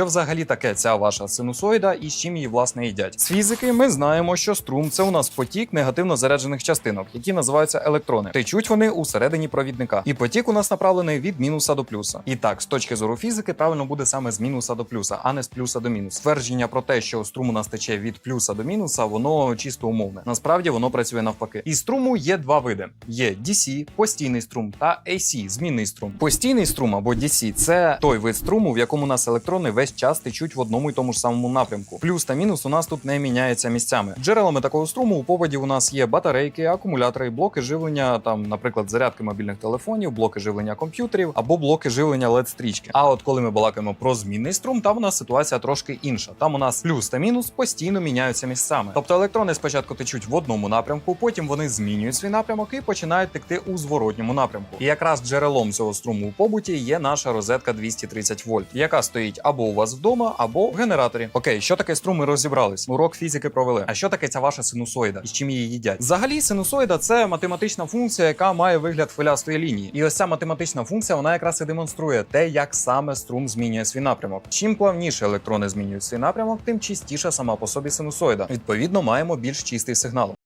Що взагалі таке ця ваша синусоїда і з чим її власне їдять? З фізики ми знаємо, що струм це у нас потік негативно заряджених частинок, які називаються електрони. Течуть вони у середині провідника. І потік у нас направлений від мінуса до плюса. І так, з точки зору фізики, правильно буде саме з мінуса до плюса, а не з плюса до мінуса. Твердження про те, що струм у нас тече від плюса до мінуса, воно чисто умовне. Насправді воно працює навпаки. І струму є два види: є DC, постійний струм, та AC, змінний струм. Постійний струм або DC – це той вид струму, в якому у нас електрони весь час течуть в одному і тому ж самому напрямку. Плюс та мінус у нас тут не міняються місцями. Джерелами такого струму у поводі у нас є батарейки, акумулятори, блоки живлення, там, наприклад, зарядки мобільних телефонів, блоки живлення комп'ютерів або блоки живлення led стрічки. А от коли ми балакаємо про змінний струм, там у нас ситуація трошки інша. Там у нас плюс та мінус постійно міняються місцями. Тобто електрони спочатку течуть в одному напрямку, потім вони змінюють свій напрямок і починають текти у зворотньому напрямку. І якраз джерелом цього струму у побуті є наша розетка 230 вольт, яка стоїть або у вас вдома, або в генераторі. Окей, що таке струм? Ми розібрались. Урок фізики провели. А що таке ця ваша синусоїда? І з чим її їдять? Взагалі, синусоїда це математична функція, яка має вигляд хвилястої лінії. І ось ця математична функція вона якраз і демонструє те, як саме струм змінює свій напрямок. Чим плавніше електрони змінюють свій напрямок, тим чистіша сама по собі синусоїда. Відповідно, маємо більш чистий сигнал.